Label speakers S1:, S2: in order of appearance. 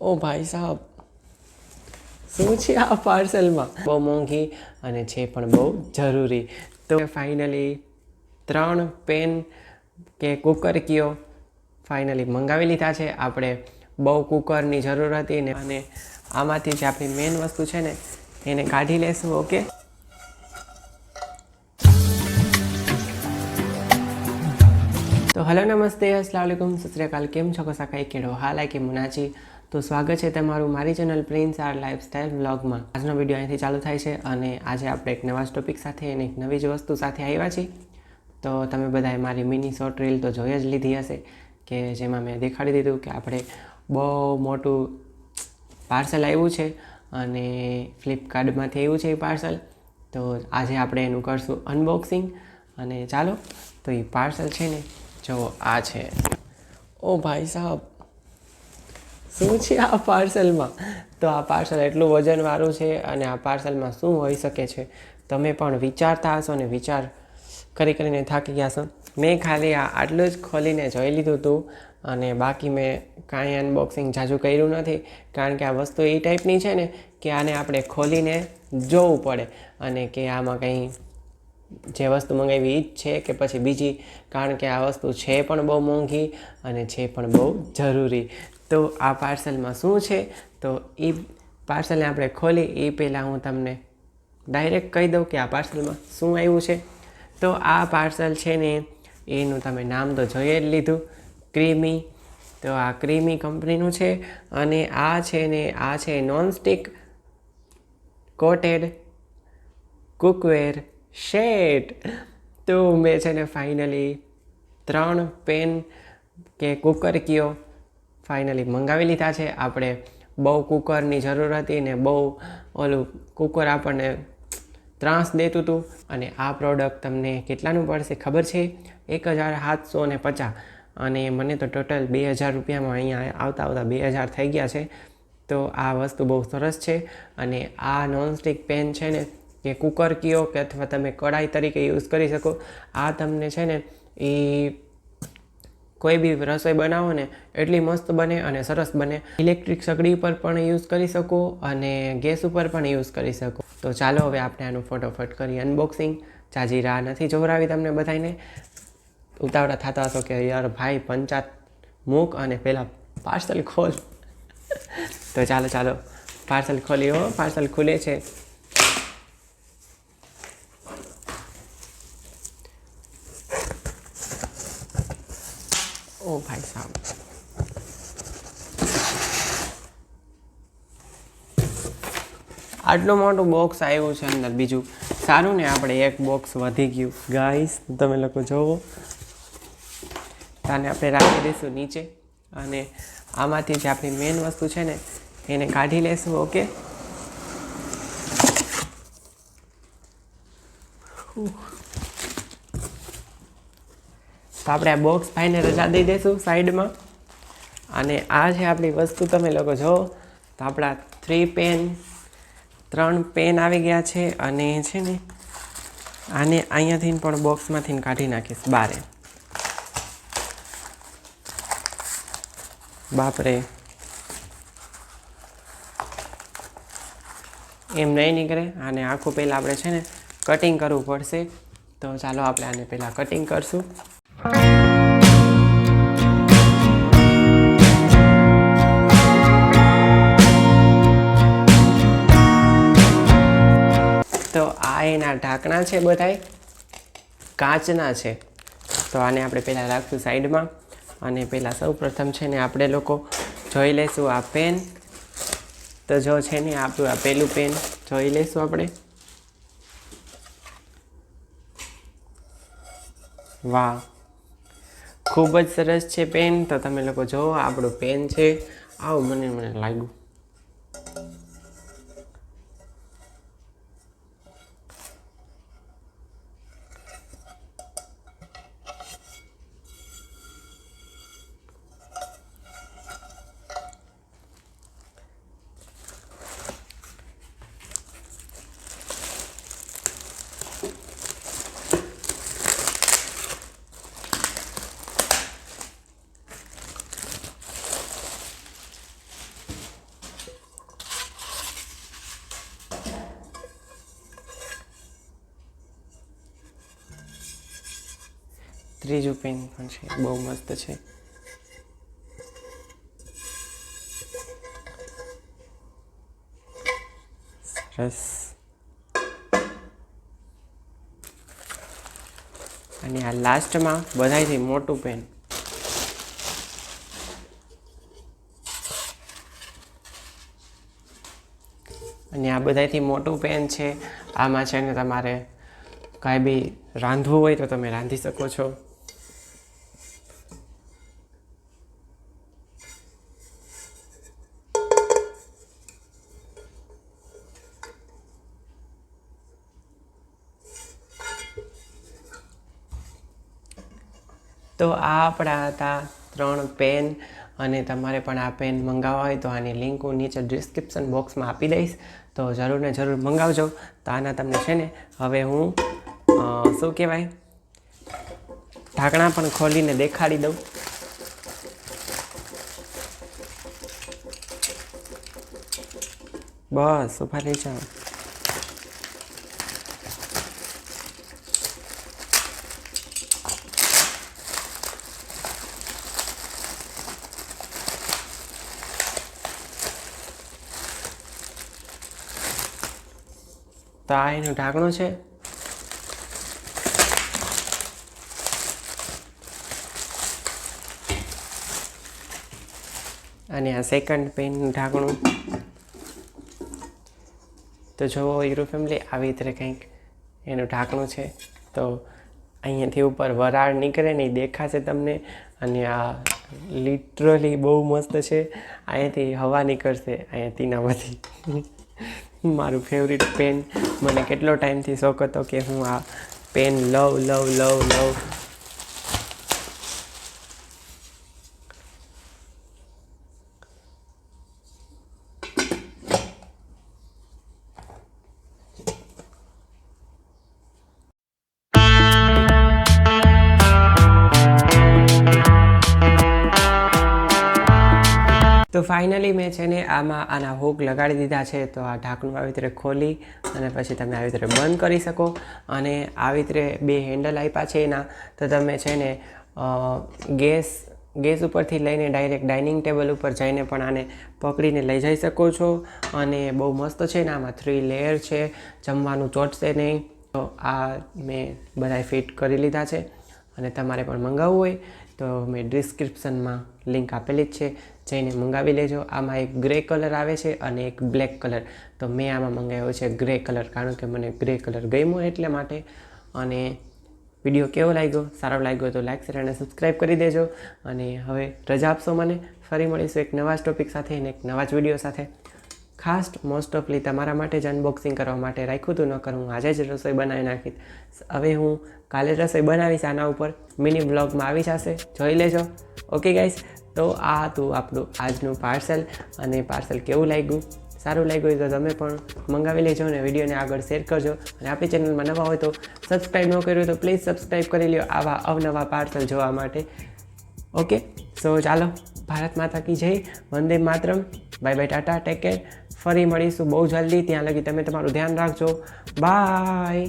S1: ઓ ભાઈ સાહેબ, શું છે આ પાર્સલમાં? બહુ મોંઘી અને છે પણ બહુ જરૂરી. તો ફાઇનલી ત્રણ પેન કે કુકર કયો ફાઇનલી મંગાવી લીધા છે. આપણે બહુ કુકરની જરૂર હતી ને અને આમાંથી જે આપણી મેઇન વસ્તુ છે ને, એને કાઢી લેશું ઓકે તો હલો નમસ્તે, અસલામ કેમ છો? કસા કઈ કેળો હાલ કે મુનાચી તો સ્વાગત છે તમારું મારી ચેનલ પ્રિન્સ આર લાઈફસ્ટાઈલ વ્લોગમાં. આજનો વીડિયો અહીંથી ચાલુ થાય છે અને આજે આપણે એક નવા ટોપિક સાથે અને એક નવી જ વસ્તુ સાથે આવ્યા છીએ. તો તમે બધાએ મારી મિની શોર્ટ રીલ તો જોઈ જ લીધી હશે કે જેમાં મેં દેખાડી દીધું કે આપણે બહુ મોટું પાર્સલ આવ્યું છે અને ફ્લિપકાર્ટમાંથી આવ્યું છે એ પાર્સલ. તો આજે આપણે એનું કરશું અનબોક્સિંગ. અને ચાલો, તો એ પાર્સલ છે ને જો આ છે. ઓ ભાઈ સાહેબ શું છે આ પાર્સલમાં? તો આ પાર્સલ એટલું વજનવાળું છે અને આ પાર્સલમાં શું હોઈ શકે છે? તમે પણ વિચારતા હશો ને વિચાર કરી કરીને થાકી ગયા છો. મેં ખાલી આ આટલું જ ખોલીને જોઈ લીધું હતું અને બાકી મેં કાંઈ અનબોક્સિંગ જાજુ કર્યું નથી. કારણ કે આ વસ્તુ એ ટાઈપની છે ને કે આને આપણે ખોલીને જોવું પડે અને કે આમાં કંઈ જે વસ્તુ મંગાવી એ જ છે કે પછી બીજી, કારણ કે આ વસ્તુ છે પણ બહુ મોંઘી અને છે પણ બહુ જરૂરી. તો આ પાર્સલમાં શું છે? તો એ પાર્સલને આપણે ખોલી એ પહેલાં હું તમને ડાયરેક્ટ કહી દઉં કે આ પાર્સલમાં શું આવ્યું છે. તો આ પાર્સલ છે ને, એનું તમે નામ તો જોઈ જ લીધું, ક્રીમી. તો આ ક્રીમી કંપનીનું છે અને આ છે ને, આ છે નોનસ્ટિક કોટેડ કુકવેર. શેટ. તો મેં છે ને ફાઇનલી ત્રણ પેન કે કુકર કયો ફાઇનલી મંગાવી લીધા છે. આપણે બહુ કુકરની જરૂર હતી ને બહુ ઓલું કુકર આપણને ત્રાસ દેતું હતું. અને આ પ્રોડક્ટ તમને કેટલાનું પડશે ખબર છે? એક હજાર સાતસો ને પચાસ. અને મને તો ટોટલ બે હજાર રૂપિયામાં અહીંયા આવતા આવતા બે હજાર થઈ ગયા છે. તો આ વસ્તુ બહુ સરસ છે. અને આ નોનસ્ટિક પેન છે ને કે કુકર કયો કે અથવા તમે કઢાઈ તરીકે યુઝ કરી શકો. આ તમને છે ને એ કોઈ બી રસોઈ બનાવો ને, એટલી મસ્ત બને અને સરસ બને. ઇલેક્ટ્રિક સગડી પર પણ યુઝ કરી શકો અને ગેસ ઉપર પણ યુઝ કરી શકો. તો ચાલો હવે આપણે આનું ફટોફટ કરી અનબોક્સિંગ ચાજી રાહ નથી જોવરાવી તમને બધાને ઉતાવળા થતા હશો કે યાર ભાઈ પંચાત મૂક અને પહેલાં પાર્સલ ખોલ. તો ચાલો ચાલો પાર્સલ ખોલ્યો પાર્સલ ખુલે છે. ઓ ભાઈ સાહેબ આટલું મોટું બોક્સ આવ્યું છે અંદર. બીજું સારું ને આપણે એક બોક્સ વધી ગયું. ગાઈસ તમે લોકો જોવો. તાને આપણે રાખી દઈશું નીચે અને આમાંથી જે આપણી મેઇન વસ્તુ છે ને એને કાઢી લેશું ઓકે તો આપણે આ બોક્સ ભાઈને રજા દઈ દઈશું સાઈડમાં અને આ છે આપણી વસ્તુ, તમે લોકો જો તો આપણા થ્રી પેન ત્રણ પેન આવી ગયા છે અને છે ને આને અહીંયાથી પણ બોક્સમાંથી કાઢી નાખીશ બારે. બાપરે. એમ નહીં નીકળે. આને આખું પહેલાં આપણે છે ને કટિંગ કરવું પડશે. તો ચાલો આપણે આને પહેલાં કટિંગ કરશું. તો આ એના ઢાંકણા છે બધાય. કાચના છે. તો આને આપણે પહેલાં રાખશું સાઈડમાં. અને પહેલાં સૌ પ્રથમ છે ને આપણે લોકો જોઈ લઈશું આ પેન. તો જો છે ને આપણું આ પહેલું પેન જોઈ લઈશું આપણે. વાહ. ખૂબ જ સરસ છે પેન તો તમે લોકો જો આપણું પેન છે. આવું મને મને લાગ્યું. ત્રીજું પેન પણ છે. બહુ મસ્ત છે. સરસ. અને આ લાસ્ટમાં બધાયથી મોટું પેન અને આ બધાયથી મોટું પેન છે. આમાં છે ને તમારે કાંઈ બી રાંધવું હોય તો તમે રાંધી શકો છો. તો આ આપણા હતા ત્રણ પેન અને તમારે પણ આ પેન મંગાવવા હોય તો આની લિંક હું નીચે ડિસ્ક્રિપ્શન બોક્સમાં આપી દઈશ. તો જરૂર ને જરૂર મંગાવજો. તો આના તમને છે ને હવે હું શું કહેવાય? ઢાંકણા પણ ખોલીને દેખાડી દઉં. બસ ઊભા થઈ જાઓ. તો આ એનું ઢાંકણું છે. અને આ સેકન્ડ પેનનું ઢાંકણું. તો જુઓ હીરો ફેમિલી આવી રીતે કંઈક એનું ઢાંકણું છે. તો અહીંયાથી ઉપર વરાળ નીકળે ને દેખાશે તમને. અને આ લિટરલી બહુ મસ્ત છે. અહીંયાથી હવા નીકળશે, અહીંયાથી નામાંથી મારું ફેવરિટ પેન મને કેટલો ટાઈમથી શોખ હતો કે હું આ pen love love love love finally મેં છે ને આમાં આના હુક લગાડી દીધા છે, તો આ ઢાંકણું આવી રીતે ખોલી અને પછી તમે આવી રીતે બંધ કરી શકો. અને આવી રીતે બે હેન્ડલ આપ્યા છે એના, તો તમે છે ને ગેસ ગેસ ઉપરથી લઈને ડાયરેક્ટ ડાઇનિંગ ટેબલ ઉપર જઈને પણ આને પકડીને લઈ જઈ શકો છો. અને બહુ મસ્ત છે ને, આમાં થ્રી લેયર છે, જમવાનું ચોટશે નહીં. તો આ મેં બધાય ફિટ કરી લીધા છે. અને તમારે પણ મંગાવવું હોય તો મેં ડિસ્ક્રિપ્શનમાં લિંક આપેલી જ છે. જઈને મંગાવી લેજો. આમાં એક ગ્રે કલર આવે છે અને એક બ્લેક કલર તો મેં આમાં મંગાવ્યો છે ગ્રે કલર કારણ કે મને ગ્રે કલર ગમ્યો એટલે માટે. અને વીડિયો કેવો લાગ્યો? સારો લાગ્યો તો લાઈક શેર અને સબસ્ક્રાઈબ કરી દેજો. અને હવે રજા આપશો મને. ફરી મળીશું એક નવા જ ટોપિક સાથે અને એક નવા જ વીડિયો સાથે. ખાસ મોસ્ટ ઓફલી તમારા માટે જ અનબોક્સિંગ કરવા માટે રાખ્યું હતું ન કરું હું આજે જ રસોઈ બનાવી નાખી હવે હું કાલે રસોઈ બનાવીશ આના ઉપર. મિની બ્લોગમાં આવી જશે. જોઈ લેજો. ઓકે ગાઈસ તો આ હતું આપણું આજનું પાર્સલ અને પાર્સલ કેવું લાગ્યું? સારું લાગ્યું તો તમે પણ મંગાવી લેજો અને વિડીયોને આગળ શેર કરજો. અને આપણી ચેનલમાં નવા હોય તો સબસ્ક્રાઈબ ન કર્યું તો પ્લીઝ સબસ્ક્રાઈબ કરી લ્યો આવા અવનવા પાર્સલ જોવા માટે. ઓકે સો ચાલો, ભારત માતા કી જય. વંદે માતરમ. Bye bye Tata take care ફરી મળીશું બહુ જલ્દી. ત્યાં લગી તમે તમારું ધ્યાન રાખજો. બાય